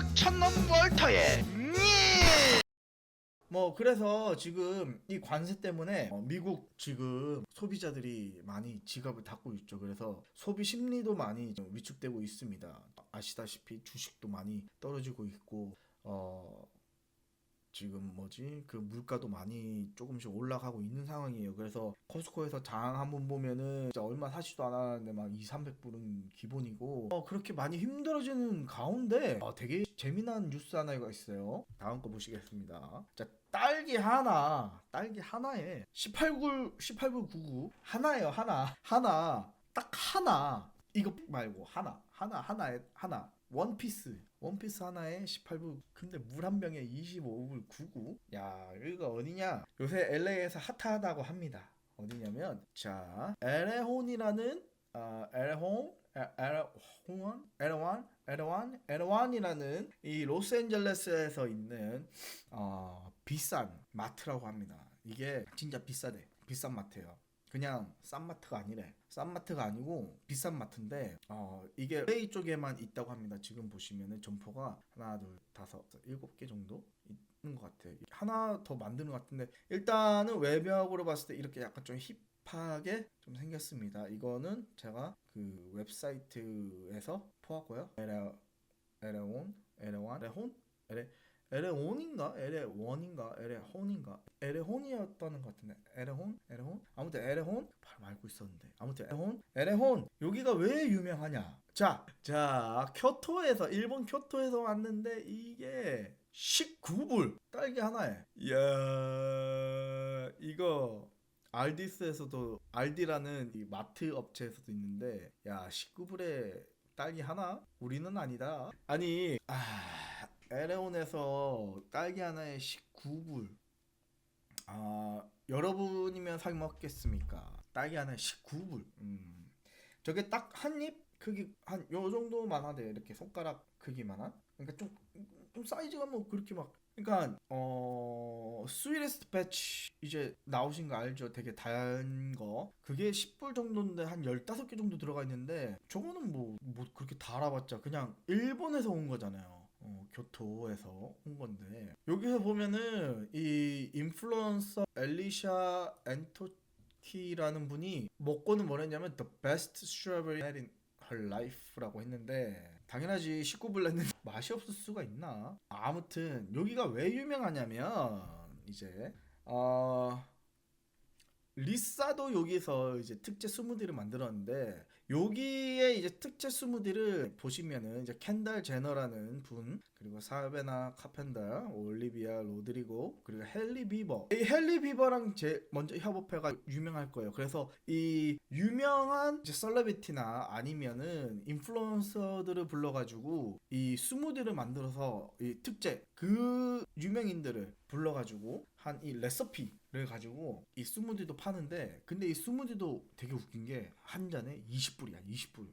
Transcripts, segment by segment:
1억 천넘 월터의 니! 뭐 그래서 지금 이 관세 때문에 어, 미국 지금 소비자들이 많이 지갑을 닫고 있죠. 그래서 소비 심리도 많이 좀 위축되고 있습니다. 아시다시피 주식도 많이 떨어지고 있고 어 지금 뭐지? 그 물가도 많이 조금씩 올라가고 있는 상황이에요. 그래서 코스코에서 장 한번 보면은 진짜 얼마 사지도 않았는데 막 2, 300불은 기본이고. 어 그렇게 많이 힘들어지는 가운데 어, 되게 재미난 뉴스 하나가 있어요. 다음 거 보시겠습니다. 자 딸기 하나 딸기 하나에 18불 18불 99 하나예요 하나. 하나 딱 하나. 이거 말고 하나 하나 하나에 하나. 원피스 원피스 하나에 18불 근데 물 한 병에 25불 99. 야 여기가 어디냐? 요새 LA에서 핫하다고 합니다. 어디냐면 자 에레혼이라는 어, 에레혼 에- 에레혼 에레완? 에레완? 에레완이라는 이 로스앤젤레스에서 있는 어, 비싼 마트라고 합니다. 이게 진짜 비싸대. 비싼 마트예요 그냥 싼 마트가 아니래. 싼 마트가 아니고 비싼 마트인데 어 이게 LA 쪽에만 있다고 합니다. 지금 보시면은 점포가 하나, 둘, 다섯, 일곱 개 정도 있는 것 같아요. 하나 더 만드는 것 같은데 일단은 외벽으로 봤을 때 이렇게 약간 좀 힙하게 좀 생겼습니다. 이거는 제가 그 웹사이트에서 포왔고요. 에레 에레온 에레완 에레혼 에레 에레온인가? 에레원인가? 에레혼인가? 에레혼이었다는 것 같은데. 에레혼 에레혼 아무튼 에레혼 바로 알고 있었는데. 아무튼 에레혼 에레혼 여기가 왜 유명하냐? 자 자 교토에서 일본 교토에서 왔는데 이게 19불 딸기 하나에. 이야 이거 알디스에서도 알디라는 이 마트 업체에서도 있는데 야 19불에 딸기 하나? 우리는 아니다. 아니 아 에레온에서 딸기 하나에 19불. 아 여러분이면 사 먹겠습니까? 딸기 하나에 19불. 음 저게 딱 한 입 크기 한 요 정도만 하대 이렇게 손가락 크기만한. 그러니까 좀, 좀 사이즈가 뭐 그렇게 막 그러니까 어 스위레스트 배치 이제 나오신 거 알죠? 되게 단 거. 그게 10불 정도인데 한 15개 정도 들어가 있는데 저거는 뭐뭐 그렇게 달아봤자 그냥 일본에서 온 거잖아요. 어, 교토에서 온 건데 여기서 보면은 이 인플루언서 엘리샤 엔토키라는 분이 먹고는 뭐랬냐면 the best strawberry in her life라고 했는데 당연하지 19불 냈는데 맛이 없을 수가 있나? 아무튼 여기가 왜 유명하냐면 이제 어 리사도 여기서 이제 특제 스무디를 만들었는데 여기에 이제 특제 스무디를 보시면은 이제 켄달 제너라는 분 그리고 사베나 카펜더 올리비아 로드리고 그리고 헨리 비버. 이 헨리 비버랑 제 먼저 협업해가 유명할 거예요. 그래서 이 유명한 이제 셀러비티나 아니면은 인플루언서들을 불러가지고 이 스무디를 만들어서 이 특제 그 유명인들을 불러가지고 한 이 레시피를 가지고 이 스무디도 파는데 근데 이 스무디도 되게 웃긴 게 한 잔에 20불이야 20불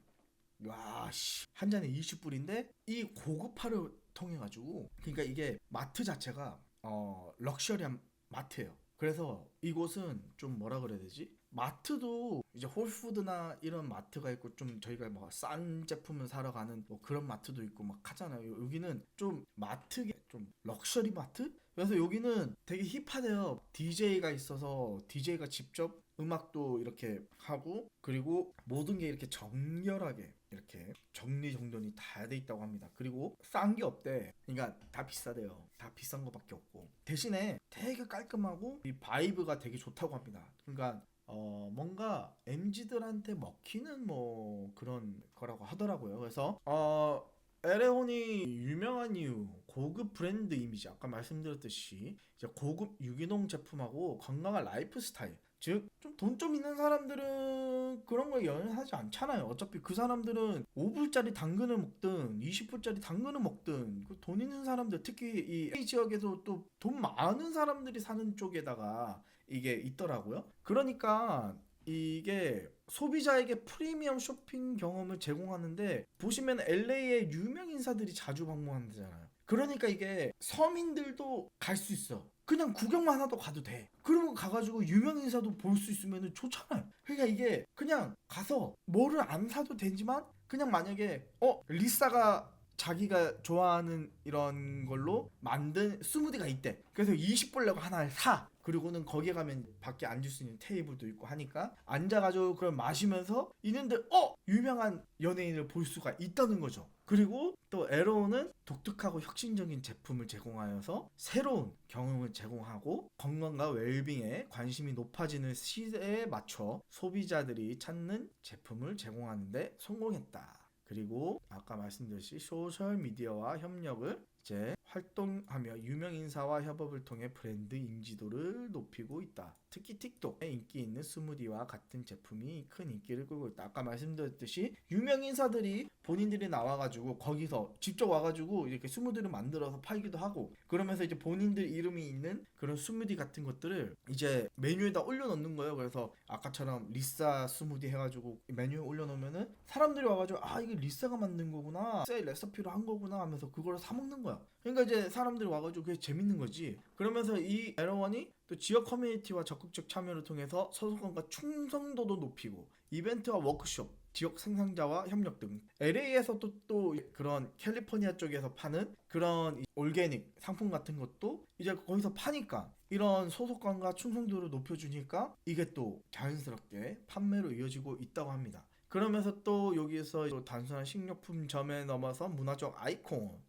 와, 씨. 한 잔에 20불인데 이 고급화를 통해 가지고 그러니까 이게 마트 자체가 어 럭셔리한 마트예요. 그래서 이곳은 좀 뭐라 그래야 되지? 마트도 이제 홀푸드나 이런 마트가 있고 좀 저희가 뭐 싼 제품을 사러 가는 뭐 그런 마트도 있고 막 하잖아요. 여기는 좀 마트게 좀 럭셔리 마트? 그래서 여기는 되게 힙하대요. DJ가 있어서 DJ가 직접 음악도 이렇게 하고 그리고 모든 게 이렇게 정결하게 이렇게 정리정돈이 다 돼 있다고 합니다. 그리고 싼 게 없대. 그러니까 다 비싸대요. 다 비싼 거밖에 없고 대신에 되게 깔끔하고 이 바이브가 되게 좋다고 합니다. 그러니까 어 뭔가 MZ들한테 먹히는 뭐 그런 거라고 하더라고요. 그래서 어 에레온이 유명한 이유 고급 브랜드 이미지 아까 말씀드렸듯이 이제 고급 유기농 제품하고 건강한 라이프 스타일 즉 좀 돈좀 있는 사람들은 그런 거에 연연하지 않잖아요 어차피 그 사람들은 5불짜리 당근을 먹든 20불짜리 당근을 먹든 그 돈 있는 사람들 특히 이 A 지역에서 또돈 많은 사람들이 사는 쪽에다가 이게 있더라고요 그러니까 이게 소비자에게 프리미엄 쇼핑 경험을 제공하는데 보시면 LA에 유명 인사들이 자주 방문한다잖아요. 그러니까 이게 서민들도 갈 수 있어. 그냥 구경만 하도 가도 돼. 그러면 가가지고 유명 인사도 볼 수 있으면 좋잖아요. 그러니까 이게 그냥 가서 뭐를 안 사도 되지만 그냥 만약에 어 리사가 자기가 좋아하는 이런 걸로 만든 스무디가 있대. 그래서 20불 내고 하나를 사. 그리고는 거기에 가면 밖에 앉을 수 있는 테이블도 있고 하니까 앉아가지고 그걸 마시면서 있는데 어 유명한 연예인을 볼 수가 있다는 거죠. 그리고 또 에로는 독특하고 혁신적인 제품을 제공하여서 새로운 경험을 제공하고 건강과 웰빙에 관심이 높아지는 시대에 맞춰 소비자들이 찾는 제품을 제공하는데 성공했다. 그리고 아까 말씀드렸듯이 소셜 미디어와 협력을 이제 활동하며 유명 인사와 협업을 통해 브랜드 인지도를 높이고 있다. 특히 틱톡에 인기 있는 스무디와 같은 제품이 큰 인기를 끌고 있다. 아까 말씀드렸듯이 유명 인사들이 본인들이 나와가지고 거기서 직접 와가지고 이렇게 스무디를 만들어서 팔기도 하고 그러면서 이제 본인들 이름이 있는 그런 스무디 같은 것들을 이제 메뉴에다 올려놓는 거예요. 그래서 아까처럼 리사 스무디 해가지고 메뉴에 올려놓으면은 사람들이 와가지고 아 이게 리사가 만든 거구나, 리사의 레시피로 한 거구나 하면서 그걸 사 먹는 거야. 그러니까 이제 사람들이 와가지고 그게 재밌는 거지. 그러면서 이 에러원이 또 지역 커뮤니티와 적극적 참여를 통해서 소속감과 충성도도 높이고 이벤트와 워크숍, 지역 생산자와 협력 등 LA에서 또, 또 그런 캘리포니아 쪽에서 파는 그런 이 올게닉 상품 같은 것도 이제 거기서 파니까 이런 소속감과 충성도를 높여주니까 이게 또 자연스럽게 판매로 이어지고 있다고 합니다. 그러면서 또 여기에서 또 단순한 식료품점에 넘어서 문화적 아이콘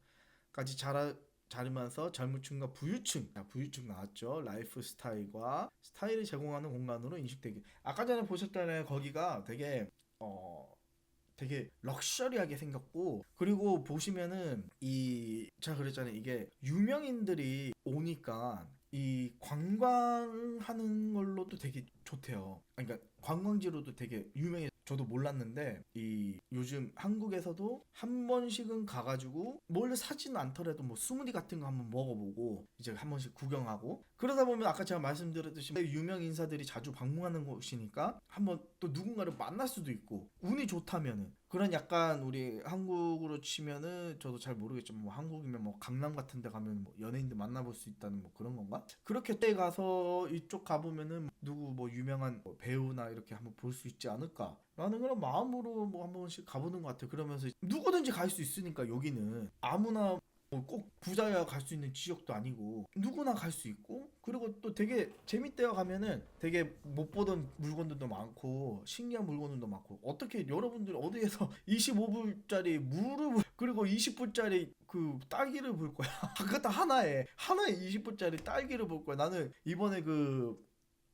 까지 자라 자르면서 젊은층과 부유층, 아, 부유층 나왔죠. 라이프 스타일과 스타일을 제공하는 공간으로 인식되기. 아까 전에 보셨잖아요. 거기가 되게 어 되게 럭셔리하게 생겼고 그리고 보시면은 이 제가 그랬잖아요. 이게 유명인들이 오니까 이 관광하는 걸로도 되게 좋대요. 그러니까 관광지로도 되게 유명해. 저도 몰랐는데 이 요즘 한국에서도 한 번씩은 가가지고 뭘 사지는 않더라도 뭐 스무디 같은 거 한번 먹어보고 이제 한 번씩 구경하고 그러다 보면 아까 제가 말씀드렸듯이 유명 인사들이 자주 방문하는 곳이니까 한번 또 누군가를 만날 수도 있고 운이 좋다면은 그런 약간 우리 한국으로 치면은 저도 잘 모르겠지만 뭐 한국이면 뭐 강남 같은 데 가면 뭐 연예인들 만나볼 수 있다는 뭐 그런 건가? 그렇게 때 가서 이쪽 가보면은 누구 뭐 유명한 뭐 배우나 이렇게 한번 볼 수 있지 않을까? 라는 그런 마음으로 뭐 한 번씩 가보는 것 같아요. 그러면서 누구든지 갈 수 있으니까 여기는 아무나 뭐 꼭 부자야 갈 수 있는 지역도 아니고 누구나 갈 수 있고 그리고 또 되게 재밌대요 가면은 되게 못 보던 물건들도 많고 신기한 물건들도 많고 어떻게 여러분들 어디에서 25불짜리 무릎을 그리고 20불짜리 그 딸기를 볼 거야? 그것도 하나에 하나에 20불짜리 딸기를 볼 거야. 나는 이번에 그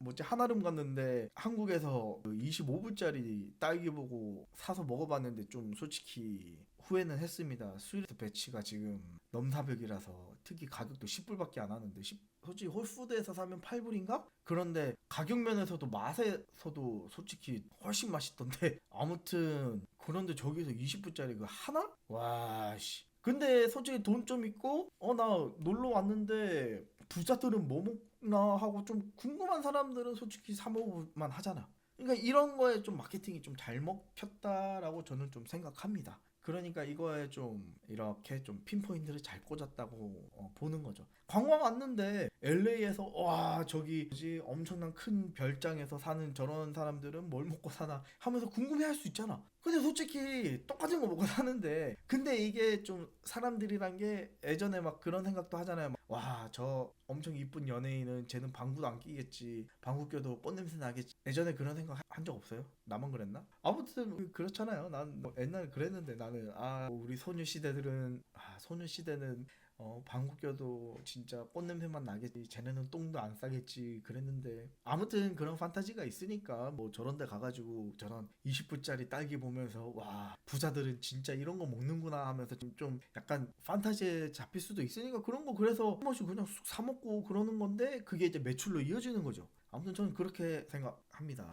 뭐지 한아름 갔는데 한국에서 그 25불짜리 딸기 보고 사서 먹어봤는데 좀 솔직히 후회는 했습니다. 스위트 배치가 지금 넘사벽이라서 특히 가격도 10불밖에 안 하는데 10 솔직히 홀푸드에서 사면 8불인가? 그런데 가격 면에서도 맛에서도 솔직히 훨씬 맛있던데 아무튼 그런데 저기서 20불짜리 그 하나? 와 씨. 근데 솔직히 돈 좀 있고 어 나 놀러 왔는데 부자들은 뭐 먹 나 하고 좀 궁금한 사람들은 솔직히 사 먹을만 하잖아. 그러니까 이런 거에 좀 마케팅이 좀 잘 먹혔다라고 저는 좀 생각합니다. 그러니까 이거에 좀 이렇게 좀 핀포인트를 잘 꽂았다고 어, 보는 거죠. 관광 왔는데 LA에서 와 저기 뭐지 엄청난 큰 별장에서 사는 저런 사람들은 뭘 먹고 사나 하면서 궁금해할 수 있잖아. 근데 솔직히 똑같은 거 먹고 사는데 근데 이게 좀 사람들이란 게 예전에 막 그런 생각도 하잖아요. 와 저 엄청 이쁜 연예인은 쟤는 방구도 안 끼겠지 방구 껴도 꽃냄새 나겠지 예전에 그런 생각 한 적 없어요? 나만 그랬나? 아무튼 그- 그렇잖아요. 난 뭐 옛날에 그랬는데 나는 아 우리 소녀 시대들은 아 소녀 시대는 어 방구 껴도 진짜 꽃냄새만 나겠지 쟤네는 똥도 안 싸겠지 그랬는데 아무튼 그런 판타지가 있으니까 뭐 저런 데 가가지고 저런 20불짜리 딸기 보면서 와 부자들은 진짜 이런 거 먹는구나 하면서 좀, 좀 약간 판타지에 잡힐 수도 있으니까 그런 거 그래서 한 번씩 그냥 쑥 사 먹고 그러는 건데 그게 이제 매출로 이어지는 거죠. 아무튼 저는 그렇게 생각합니다